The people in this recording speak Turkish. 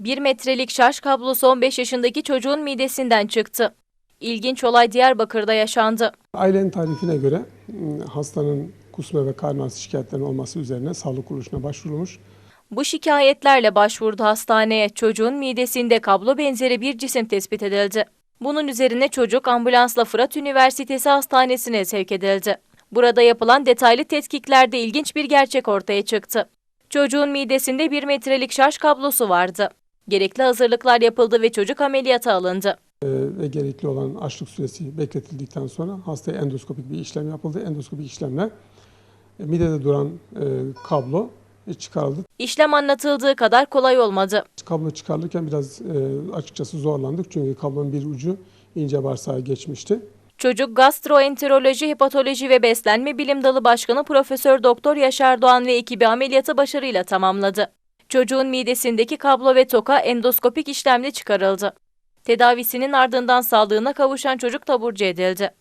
1 metrelik şarj kablosu 15 yaşındaki çocuğun midesinden çıktı. İlginç olay Diyarbakır'da yaşandı. Ailenin tarifine göre m, hastanın kusma ve karın ağrısı şikayetlerinin olması üzerine sağlık kuruluşuna başvurulmuş. Bu şikayetlerle başvurdu hastaneye. Çocuğun midesinde kablo benzeri bir cisim tespit edildi. Bunun üzerine çocuk ambulansla Fırat Üniversitesi Hastanesi'ne sevk edildi. Burada yapılan detaylı tetkiklerde ilginç bir gerçek ortaya çıktı. Çocuğun midesinde 1 metrelik şarj kablosu vardı. Gerekli hazırlıklar yapıldı ve çocuk ameliyata alındı. E, ve gerekli olan açlık süresi bekletildikten sonra hastaya endoskopik bir işlem yapıldı. Endoskopik işlemle e, midede duran e, kablo e, çıkarıldı. İşlem anlatıldığı kadar kolay olmadı. Kablo çıkarılırken biraz e, açıkçası zorlandık çünkü kablonun bir ucu ince bağırsağa geçmişti. Çocuk gastroenteroloji, hepatoloji ve beslenme bilim dalı başkanı Profesör Doktor Yaşar Doğan ve ekibi ameliyatı başarıyla tamamladı. Çocuğun midesindeki kablo ve toka endoskopik işlemle çıkarıldı. Tedavisinin ardından sağlığına kavuşan çocuk taburcu edildi.